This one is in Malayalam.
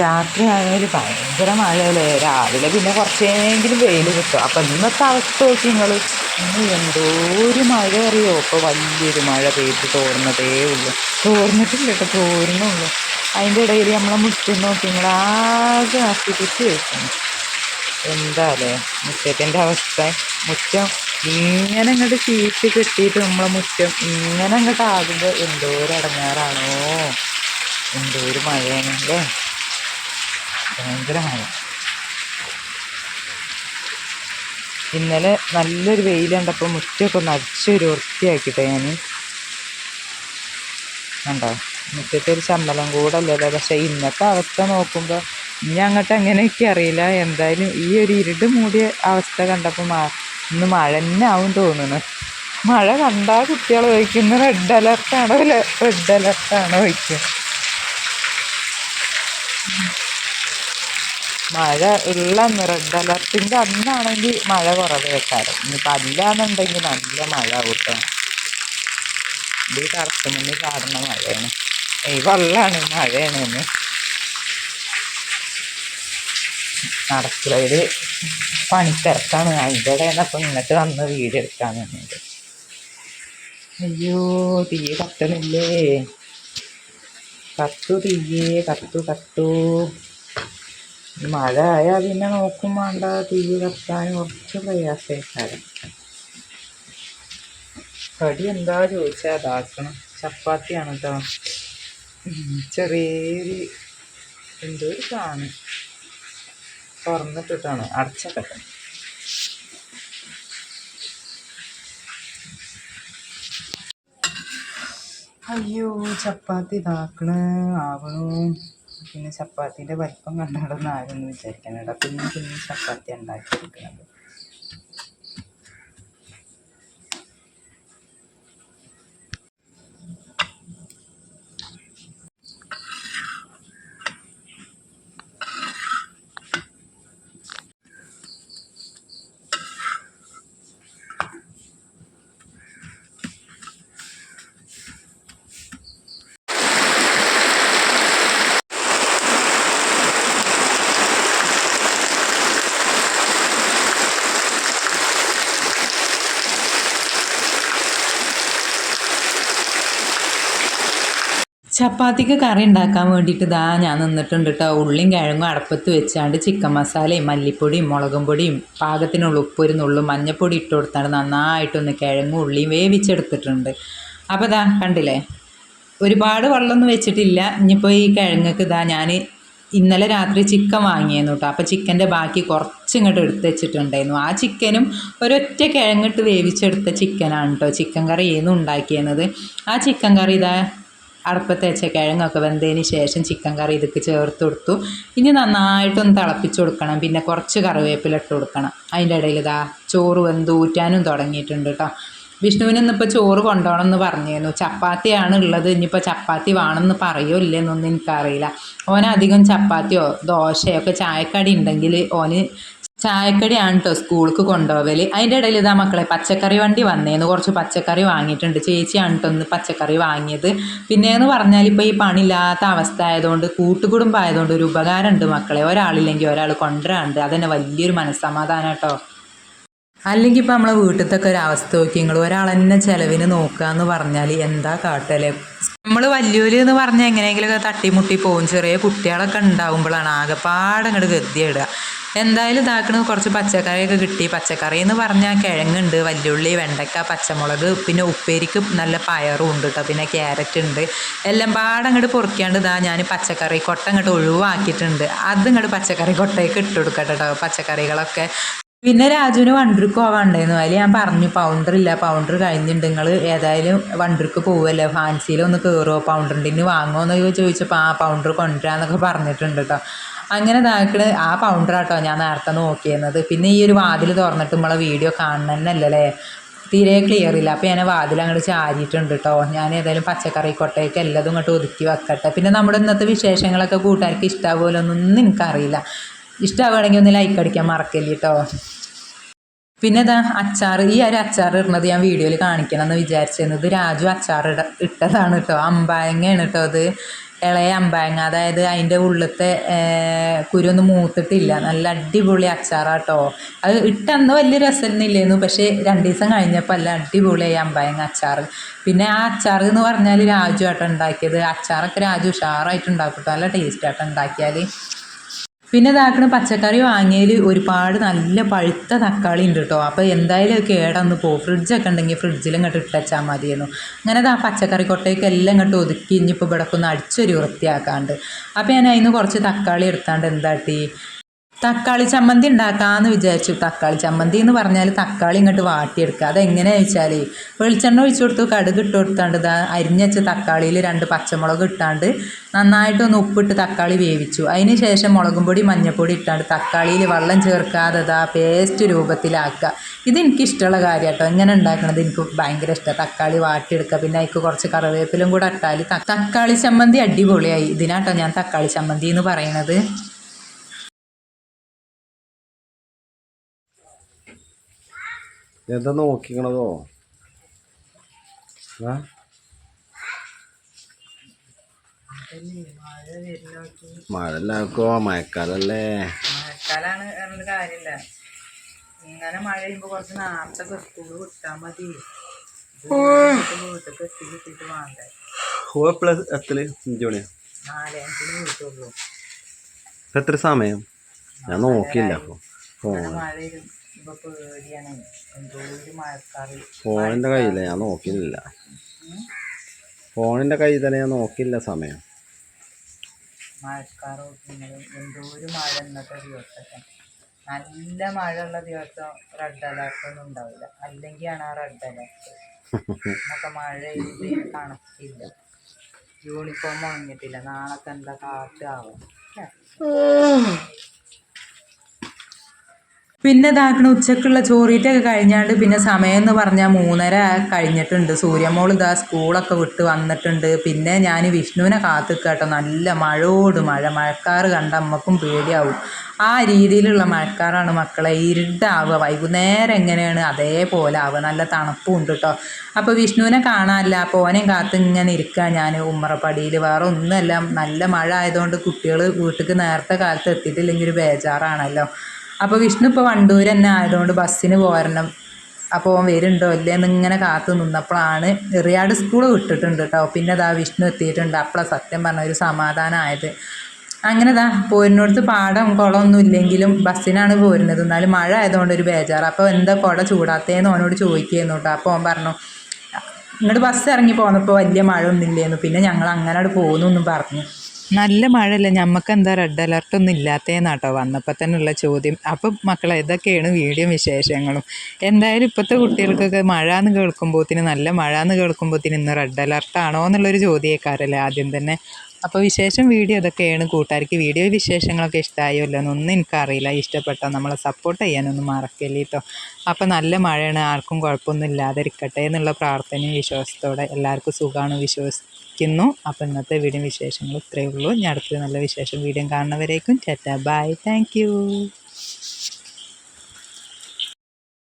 രാത്രി ആയാൽ ഭയങ്കര മഴയല്ലേ? രാവിലെ പിന്നെ കുറച്ചെങ്കിലും വെയിൽ കിട്ടും. അപ്പം ഇന്നത്തെ അവസ്ഥ നോക്കി നിങ്ങൾ ഇന്ന് എന്തോ ഒരു മഴ അറിയോ? ഇപ്പോൾ വലിയൊരു മഴ പെയ്ത് തോർന്നതേ ഉള്ളൂ. തോർന്നിട്ടില്ല കേട്ടോ തോരുന്നുള്ളൂ. അതിന്റെ ഇടയിൽ നമ്മളെ മുറ്റം നോക്കി നിങ്ങൾ ആകെ നശിപ്പിച്ച് വെക്കുന്നു. എന്താല്ലേ മുറ്റത്തിന്റെ അവസ്ഥ. മുറ്റം ഇങ്ങനെ അങ്ങോട്ട് ചീറ്റ് കെട്ടിയിട്ട് നമ്മളെ മുറ്റം ഇങ്ങനെ അങ്ങോട്ട് ആകുമ്പോൾ എന്തോ ഒരു എന്തോ ഒരു മഴയാണെങ്കിൽ ഭയങ്കര മഴ. ഇന്നലെ നല്ലൊരു വെയിൽ കണ്ടപ്പോൾ മുറ്റമൊക്കെ ഒന്ന് അടിച്ചൊരു വൃത്തിയാക്കിട്ടെ ഞാൻ കണ്ടോ? മുറ്റത്തെ ഒരു കൂടെ അല്ലല്ലോ പക്ഷെ ഇന്നത്തെ അവസ്ഥ നോക്കുമ്പോൾ ഇനി അങ്ങോട്ട് എങ്ങനെയൊക്കെ അറിയില്ല. എന്തായാലും ഈ ഒരു ഇരുട് മൂടിയ അവസ്ഥ കണ്ടപ്പോൾ മാ ഇന്ന് മഴ തന്നെ ആവും തോന്നുന്നു. മഴ കണ്ടാൽ കുട്ടികൾ ചോദിക്കുന്നു റെഡ് അലർട്ടാണോ റെഡ് അലർട്ടാണോ ചോദിക്കും. മഴ ഉള്ള അന്ന് റെഡ് അലർട്ടിന്റെ അന്നാണെങ്കിൽ മഴ കുറവേ വെക്കാറ് ഇനിയിപ്പോൾ അല്ലാന്നുണ്ടെങ്കിൽ നല്ല മഴ ആവും കേട്ടോ ഇത് മുന്നിൽ ചാടുന്ന മഴയാണ്. ഈ വെള്ളമാണ് മഴയാണ് എന്ന് അടുക്കളയിൽ പണിത്തിരക്കാണ് അതിന്റെ ഇടയിൽ അപ്പം ഇങ്ങോട്ട് വന്ന് വീട് എടുക്കാൻ നിന്നത് അയ്യോ തീ കത്തണില്ലേ. കത്തു തീയേ കത്തു കത്തു. മഴ ആയാൽ പിന്നെ നോക്കും വേണ്ട തീ കത്താൻ കുറച്ച് പ്രയാസക്കാരം. കടി എന്താ ചോദിച്ചാൽ അതാക്കണം. ചപ്പാത്തിയാണ് കേട്ടോ ചെറിയൊരു എന്തോ ഒരു സാധനം. തുറന്നിട്ടിട്ടാണ്. അടച്ചൊക്കെ അയ്യോ ചപ്പാത്തി ഇതാക്കണ്. ആവണു. പിന്നെ ചപ്പാത്തിന്റെ വലിപ്പം കണ്ടാടൊന്നും ആരും വിചാരിക്കാനടാ പിന്നെ പിന്നെ ചപ്പാത്തി ഉണ്ടാക്കി ചപ്പാത്തിക്ക് കറി ഉണ്ടാക്കാൻ വേണ്ടിയിട്ട് ഇതാ ഞാൻ നിന്നിട്ടുണ്ട് കേട്ടോ ഉള്ളിയും കിഴങ്ങും അടപ്പത്ത് വെച്ചാണ്ട് ചിക്കൻ മസാലയും മല്ലിപ്പൊടിയും മുളകും പൊടിയും പാകത്തിനുള്ള ഉപ്പൊരു നുള്ളും മഞ്ഞപ്പൊടി ഇട്ട് കൊടുത്താണ് നന്നായിട്ടൊന്ന് കിഴങ്ങും ഉള്ളിയും വേവിച്ചെടുത്തിട്ടുണ്ട്. അപ്പോൾ ഇതാ കണ്ടില്ലേ? ഒരുപാട് വെള്ളമൊന്നും വെച്ചിട്ടില്ല. ഇനിയിപ്പോൾ ഈ കിഴങ്ങക്ക് ഇതാ ഞാൻ ഇന്നലെ രാത്രി ചിക്കൻ വാങ്ങിയിരുന്നു കേട്ടോ അപ്പോൾ ചിക്കന്റെ ബാക്കി കുറച്ച് ഇങ്ങോട്ട് എടുത്ത് വെച്ചിട്ടുണ്ടായിരുന്നു. ആ ചിക്കനും ഒരൊറ്റ കിഴങ്ങിട്ട് വേവിച്ചെടുത്ത ചിക്കനാണ് കേട്ടോ ചിക്കൻ കറി ഏന്നും ഉണ്ടാക്കിയെന്നത്. ആ ചിക്കൻ കറി ഇതാ അടുപ്പത്ത് വെച്ച കിഴങ്ങൊക്കെ വെന്തതിന് ശേഷം ചിക്കൻ കറി ഇതൊക്കെ ചേർത്ത് കൊടുത്തു. ഇനി നന്നായിട്ടൊന്ന് തിളപ്പിച്ച് കൊടുക്കണം. പിന്നെ കുറച്ച് കറിവേപ്പില ഇട്ട് കൊടുക്കണം. അതിന്റെ ഇടയിൽ ഇതാ ചോറ് വെന്ത് ഊറ്റാനും തുടങ്ങിയിട്ടുണ്ട് കേട്ടോ. വിഷ്ണുവിന് ഇന്നിപ്പോൾ ചോറ് കൊണ്ടുപോകണം എന്ന് പറഞ്ഞിരുന്നു. ചപ്പാത്തിയാണ് ഉള്ളത്. ഇനിയിപ്പോൾ ചപ്പാത്തി വേണമെന്ന് പറയുമോ ഇല്ലെന്നൊന്നും എനിക്കറിയില്ല. ഓനധികം ചപ്പാത്തിയോ ദോശയോ ഒക്കെ ചായക്കടി ഉണ്ടെങ്കിൽ ഓന് ചായക്കടിയാണ് കേട്ടോ സ്കൂൾക്ക് കൊണ്ടുപോകൽ അതിന്റെ ഇടയിൽ ഇതാ മക്കളെ പച്ചക്കറി വണ്ടി വന്നേന്ന് കുറച്ച് പച്ചക്കറി വാങ്ങിയിട്ടുണ്ട്. ചേച്ചിയാണ് കേട്ടോ ഒന്ന് പച്ചക്കറി വാങ്ങിയത്. പിന്നെയെന്ന് പറഞ്ഞാൽ ഇപ്പോൾ ഈ പണിയില്ലാത്ത അവസ്ഥ ആയതുകൊണ്ട് കൂട്ടുകുടുംബം ആയതുകൊണ്ട് ഒരു ഉപകാരമുണ്ട് മക്കളെ. ഒരാളില്ലെങ്കിൽ ഒരാൾ കൊണ്ടുവരാണ്ട് അതന്നെ വലിയൊരു മനസ്സമാധാനം കേട്ടോ അല്ലെങ്കിൽ ഇപ്പം നമ്മളെ വീട്ടിലത്തെ ഒരു അവസ്ഥ നോക്കി നിങ്ങൾ ഒരാൾ തന്നെ ചിലവിന് നോക്കുക എന്ന് പറഞ്ഞാൽ എന്താ കാട്ടല്ലേ നമ്മൾ വലിയൊരു എന്ന് പറഞ്ഞാൽ എങ്ങനെയെങ്കിലുമൊക്കെ തട്ടിമുട്ടി പോകും ചെറിയ കുട്ടികളൊക്കെ ഉണ്ടാവുമ്പോഴാണ് ആകെപ്പാടെ അങ്ങോട്ട് ഗതിയിടുക എന്തായാലും ഇതാക്കണ കുറച്ച് പച്ചക്കറിയൊക്കെ കിട്ടി. പച്ചക്കറി എന്ന് പറഞ്ഞാൽ കിഴങ്ങുണ്ട് വല്യുള്ളി വെണ്ടക്ക പച്ചമുളക് പിന്നെ ഉപ്പേരിക്ക് നല്ല പയറും ഉണ്ട് കേട്ടോ പിന്നെ ക്യാരറ്റ് ഉണ്ട്. എല്ലാം പാടെ അങ്ങോട്ട് പൊറിക്കാണ്ട് ഇതാ ഞാൻ പച്ചക്കറി കൊട്ട അങ്ങോട്ട് ഒഴിവാക്കിയിട്ടുണ്ട്. അത് ഇങ്ങോട്ട് പച്ചക്കറി കൊട്ടയൊക്കെ ഇട്ട് കൊടുക്കട്ടെ കേട്ടോ പച്ചക്കറികളൊക്കെ. പിന്നെ രാജുവിന് വണ്ടർക്ക് പോവാണ്ടായിരുന്നു. അതിൽ ഞാൻ പറഞ്ഞു പൗണ്ടർ ഇല്ല. പൗണ്ടർ കഴിഞ്ഞിട്ടുണ്ട് നിങ്ങൾ ഏതായാലും വണ്ടർക്ക് പോവല്ലേ? ഫാൻസിയിൽ ഒന്ന് കയറുമോ പൗണ്ടറിന്റെ വാങ്ങുമോ എന്നൊക്കെ ചോദിച്ചപ്പോൾ ആ പൗണ്ടർ കൊണ്ടുവരാന്നൊക്കെ പറഞ്ഞിട്ടുണ്ട് കേട്ടോ അങ്ങനെ ഇതാക്കണ് ആ പൗണ്ടറാട്ടോ ഞാൻ നേരത്തെ നോക്കിയിരുന്നത്. പിന്നെ ഈ ഒരു വാതിൽ തുറന്നിട്ട് നമ്മളെ വീഡിയോ കാണണമെന്നല്ലേ തീരെ ക്ലിയർ ഇല്ല. അപ്പോൾ ഞാൻ വാതിൽ അങ്ങോട്ട് ചാരിയിട്ടുണ്ട് കേട്ടോ ഞാൻ ഏതായാലും പച്ചക്കറി കൊട്ടയൊക്കെ എല്ലാതും ഇങ്ങോട്ട് ഒതുക്കി വെക്കട്ടെ. പിന്നെ നമ്മുടെ ഇന്നത്തെ വിശേഷങ്ങളൊക്കെ കൂട്ടുകാർക്ക് ഇഷ്ടാവുമല്ലോ എന്നൊന്നും എനിക്കറിയില്ല. ഇഷ്ടമാവുകയാണെങ്കിൽ ഒന്ന് ലൈക്ക് അടിക്കാൻ മറക്കല്ലേ കേട്ടോ പിന്നെ ഇതാ അച്ചാർ ഈ ഒരു അച്ചാർ ഇടുന്നത് ഞാൻ വീഡിയോയിൽ കാണിക്കണം എന്ന് വിചാരിച്ചിരുന്നത് രാജു അച്ചാർ ഇട ഇട്ടതാണ് കേട്ടോ അമ്പായങ്ങയാണ് കേട്ടോ അത്. ഇളയ അമ്പായങ്ങ അതായത് അതിന്റെ ഉള്ളിലത്തെ കുരുവൊന്നും മൂത്തിട്ടില്ല. നല്ല അടിപൊളി അച്ചാറാട്ടോ. അത് ഇട്ടന്ന് വലിയ രസമൊന്നുമില്ലായിരുന്നു പക്ഷേ രണ്ട് ദിവസം കഴിഞ്ഞപ്പോൾ അല്ല അടിപൊളിയായി അമ്പായങ്ങ അച്ചാർ പിന്നെ ആ അച്ചാർ എന്ന് പറഞ്ഞാൽ രാജു ആട്ടം ഉണ്ടാക്കിയത്. അച്ചാറൊക്കെ രാജു ഉഷാറായിട്ട് കേട്ടോ നല്ല ടേസ്റ്റ് ആട്ടം ഉണ്ടാക്കിയാൽ പിന്നെ ഇതാക്കണ പച്ചക്കറി വാങ്ങിയതിൽ ഒരുപാട് നല്ല പഴുത്ത തക്കാളി ഉണ്ട് കേട്ടോ അപ്പോൾ എന്തായാലും കേടന്ന് പോകും ഫ്രിഡ്ജൊക്കെ ഉണ്ടെങ്കിൽ ഫ്രിഡ്ജിൽ ഇങ്ങോട്ട് ഇട്ടച്ചാൽ മതിയെന്നു. അങ്ങനെ ആ പച്ചക്കറി കൊട്ടയൊക്കെ എല്ലാം ഇങ്ങോട്ട് ഒതുക്കി ഇനിയിപ്പോൾ ഇവിടെ ഒന്ന് അടിച്ചൊരു വൃത്തിയാക്കാണ്ട്. അപ്പോൾ ഞാൻ അതിന് കുറച്ച് തക്കാളി എടുത്താണ്ട് എന്താട്ടി? തക്കാളി ചമ്മന്തി ഉണ്ടാക്കാമെന്ന് വിചാരിച്ചു. തക്കാളി ചമ്മന്തി എന്ന് പറഞ്ഞാൽ തക്കാളി ഇങ്ങോട്ട് വാട്ടിയെടുക്കുക. അതെങ്ങനെയാണെന്ന് വെച്ചാൽ വെളിച്ചെണ്ണ ഒഴിച്ചു കൊടുത്തു കടുക് ഇട്ട് കൊടുത്താണ്ട് ഇതാ അരിഞ്ഞച്ച തക്കാളിയിൽ രണ്ട് പച്ചമുളക് ഇട്ടാണ്ട് നന്നായിട്ടൊന്ന് ഉപ്പിട്ട് തക്കാളി വേവിച്ചു. അതിന് ശേഷം മുളകും പൊടി മഞ്ഞൾപ്പൊടി ഇട്ടാണ്ട് തക്കാളിയിൽ വെള്ളം ചേർക്കാതെ ഇതാ പേസ്റ്റ് രൂപത്തിലാക്കുക. ഇത് എനിക്കിഷ്ടമുള്ള കാര്യം കേട്ടോ ഇങ്ങനെ ഉണ്ടാക്കുന്നത് എനിക്ക് ഭയങ്കര ഇഷ്ടമാണ് തക്കാളി വാട്ടിയെടുക്കുക. പിന്നെ അതിക്ക് കുറച്ച് കറിവേപ്പിലും കൂടെ ഇട്ടാൽ തക്കാളി ചമ്മന്തി അടിപൊളിയായി. ഇതിനാട്ടോ ഞാൻ തക്കാളി ചമ്മന്തി എന്ന് പറയണത്. എന്താ നോക്കിക്കണതോ? ആ? മഴ എല്ലാവർക്കോ മഴക്കാലല്ലേ? മഴക്കാലാണ് പറഞ്ഞിട്ട് കാര്യമില്ല. ഇങ്ങനെ മഴ കുറച്ച് നേരത്തെ വിട്ടാ മതി. വീട്ടിൽ എത്തി കിട്ടിയിട്ട് വേണ്ടേ? ഓ എപ്പോഴാ എത്തൽ? അഞ്ച് മണിയാ? നാല് അഞ്ചിന് വീട്ടുള്ളൂ എത്ര സമയം? ഞാൻ നോക്കിയില്ല ഇപ്പൊ പേടിയാണ്. എന്തോ ഒരു മഴക്കാറ്. ഫോണിന്റെ കയ്യില്ല ഞാൻ നോക്കിയില്ല ഫോണിന്റെ കയ്യിൽ തന്നെ ഞാൻ നോക്കില്ല സമയം. മഴക്കാറ് പിന്നെ എന്തോ ഒരു മഴ ഇന്നത്തെ ദിവസമൊക്കെ നല്ല മഴയുള്ള ഉള്ള ദിവസം റെഡ് അലർട്ട് ഒന്നും ഉണ്ടാവില്ല. അല്ലെങ്കിലാണ് ആ റെഡ് അലർട്ട് മഴ കണക്കില്ല യൂണിഫോം ഉണങ്ങിയിട്ടില്ല. നാളെ എന്താ കാറ്റാവും പിന്നെ ഇതാക്കണ ഉച്ചക്കുള്ള ചോറീറ്റൊക്കെ കഴിഞ്ഞാണ്ട് പിന്നെ സമയം എന്ന് പറഞ്ഞാൽ മൂന്നര കഴിഞ്ഞിട്ടുണ്ട്. സൂര്യമോൾ ഇതാ സ്കൂളൊക്കെ വിട്ട് വന്നിട്ടുണ്ട്. പിന്നെ ഞാൻ വിഷ്ണുവിനെ കാത്തു കേട്ടോ നല്ല മഴയോട് മഴ. മഴക്കാറ് കണ്ട അമ്മക്കും പേടിയാവും. ആ രീതിയിലുള്ള മഴക്കാറാണ് മക്കളെ ഇരുട്ടാവുക. വൈകുന്നേരം എങ്ങനെയാണ്? അതേപോലെ ആവുക. നല്ല തണുപ്പും ഉണ്ട് കേട്ടോ അപ്പോൾ വിഷ്ണുവിനെ കാണാനില്ല. അപ്പോൾ ഓനെയും കാത്ത് ഇങ്ങനെ ഇരിക്കുക ഞാൻ ഉമ്മറപ്പടിയിൽ വേറെ ഒന്നുമല്ല. നല്ല മഴ ആയതുകൊണ്ട് കുട്ടികൾ വീട്ടിലേക്ക് നേരത്തെ കാലത്ത് എത്തിയിട്ടില്ലെങ്കിൽ ഒരു ബേജാറാണല്ലോ. അപ്പോൾ വിഷ്ണു ഇപ്പോൾ വണ്ടൂർ തന്നെ ആയതുകൊണ്ട് ബസ്സിന് പോരണം. അപ്പോൾ ഓൻ വരുന്നുണ്ടോ ഇല്ലേന്ന് എന്നിങ്ങനെ കാത്തു നിന്നപ്പോഴാണ് എറിയാട് സ്കൂൾ വിട്ടിട്ടുണ്ട് കേട്ടോ പിന്നെ ദാ വിഷ്ണു എത്തിയിട്ടുണ്ട്. അപ്പോഴാണ് സത്യം പറഞ്ഞ ഒരു സമാധാനമായത് അങ്ങനെ ദാ പോരിനടുത്ത് പാടം കുളമൊന്നും ഇല്ലെങ്കിലും ബസ്സിനാണ് പോരുന്നത്. എന്നാലും മഴ ആയതുകൊണ്ട് ഒരു ബേജാറ്. അപ്പോൾ എന്താ കുട ചൂടാത്തേന്ന് ഓനോട് ചോദിക്കുന്നു കേട്ടോ അപ്പോൾ ഓൻ പറഞ്ഞു ഇങ്ങോട്ട് ബസ് ഇറങ്ങി പോന്നപ്പോൾ വലിയ മഴ ഒന്നും ഇല്ലേന്നു. പിന്നെ ഞങ്ങൾ അങ്ങനെ പോകുന്നു എന്നും പറഞ്ഞു. നല്ല മഴയല്ല? ഞമ്മക്ക് എന്താ റെഡ് അലർട്ട് ഒന്നും ഇല്ലാത്തതെന്നാട്ടോ വന്നപ്പോൾ തന്നെ ഉള്ള ചോദ്യം. അപ്പം മക്കളെ ഇതൊക്കെയാണ് വീഡിയോ വിശേഷങ്ങളും. എന്തായാലും ഇപ്പോഴത്തെ കുട്ടികൾക്കൊക്കെ മഴ എന്ന് കേൾക്കുമ്പോഴത്തേന് നല്ല മഴ എന്ന് കേൾക്കുമ്പോഴത്തേന് ഇന്ന് റെഡ് അലർട്ടാണോ എന്നുള്ളൊരു ചോദ്യക്കാരല്ലേ ആദ്യം തന്നെ. അപ്പോൾ വിശേഷം വീഡിയോ ഇതൊക്കെയാണ്. കൂട്ടുകാർക്ക് വീഡിയോ വിശേഷങ്ങളൊക്കെ ഇഷ്ടമായോ അല്ലോ എന്നൊന്നും എനിക്കറിയില്ല. ഇഷ്ടപ്പെട്ടോ? നമ്മളെ സപ്പോർട്ട് ചെയ്യാനൊന്നും മറക്കല്ലേ കേട്ടോ. അപ്പോൾ നല്ല മഴയാണ്. ആർക്കും കുഴപ്പമൊന്നും ഇല്ലാതിരിക്കട്ടെ എന്നുള്ള പ്രാർത്ഥനയും വിശ്വാസത്തോടെ എല്ലാവർക്കും സുഖമാണ് വിശ്വസിക്കുന്നു. അപ്പോൾ ഇന്നത്തെ വീഡിയോ വിശേഷങ്ങൾ ഇത്രയേ ഉള്ളൂ. ഞാൻ അടുത്ത നല്ല വിശേഷം വീഡിയോ കാണുന്നവരേക്കും ചേട്ടാ. Bye thank